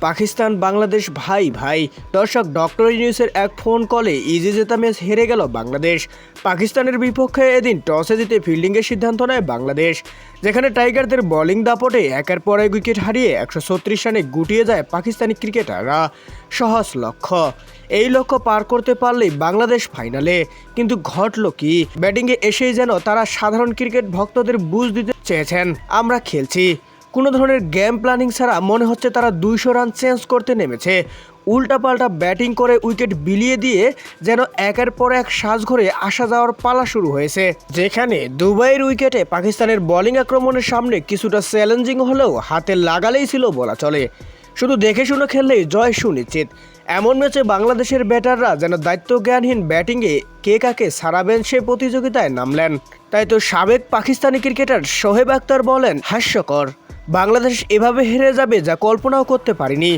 পাকিস্তান, বাংলাদেশ, ভাই ভাই। দর্শক, ডক্টর ইউনিসের এক ফোন কলে ইজি জেতা ম্যাচ হেরে গেল বাংলাদেশ। পাকিস্তানের বিপক্ষে এদিন টসে জিতে ফিল্ডিংয়ের সিদ্ধান্ত নেয় বাংলাদেশ। যেখানে টাইগারদের বোলিং দাপটে একের পর এক উইকেট হারিয়ে একশো ছত্রিশ রানে গুটিয়ে যায় পাকিস্তানি ক্রিকেটাররা। সহজ লক্ষ্য। এই লক্ষ্য পার করতে পারলেই বাংলাদেশ ফাইনালে। কিন্তু ঘটল কি? ব্যাটিংয়ে এসেই যেন তারা সাধারণ ক্রিকেট ভক্তদের বুঝ দিতে চেয়েছেন। আমরা খেলছি। কোনো ধরনের গেম প্ল্যানিং ছাড়া মনে হচ্ছে তারা দুইশো রান চেঞ্জ করতে নেমেছে। উল্টাপাল্টা ব্যাটিং করে উইকেট বিলিয়ে দিয়ে যেন একের পর এক সাজঘরে আসা যাওয়ার পালা শুরু হয়েছে। যেখানে দুবাইয়ের উইকেটে পাকিস্তানের বোলিং আক্রমণের সামনে কিছুটা চ্যালেঞ্জিং হলেও হাতে লাগালেই ছিল বলা চলে। শুধু দেখে শুনে খেললেই জয় সুনিশ্চিত। এমন ম্যাচে বাংলাদেশের ব্যাটাররা যেন দায়িত্ব জ্ঞানহীন ব্যাটিংয়ে কে কাকে সারাবেন সে প্রতিযোগিতায় নামলেন। তাই তো সাবেক পাকিস্তানি ক্রিকেটার সোহেব আক্তার বলেন, হাস্যকর। বাংলাদেশ এভাবে হেরে যাবে যা কল্পনাও করতে পারিনি।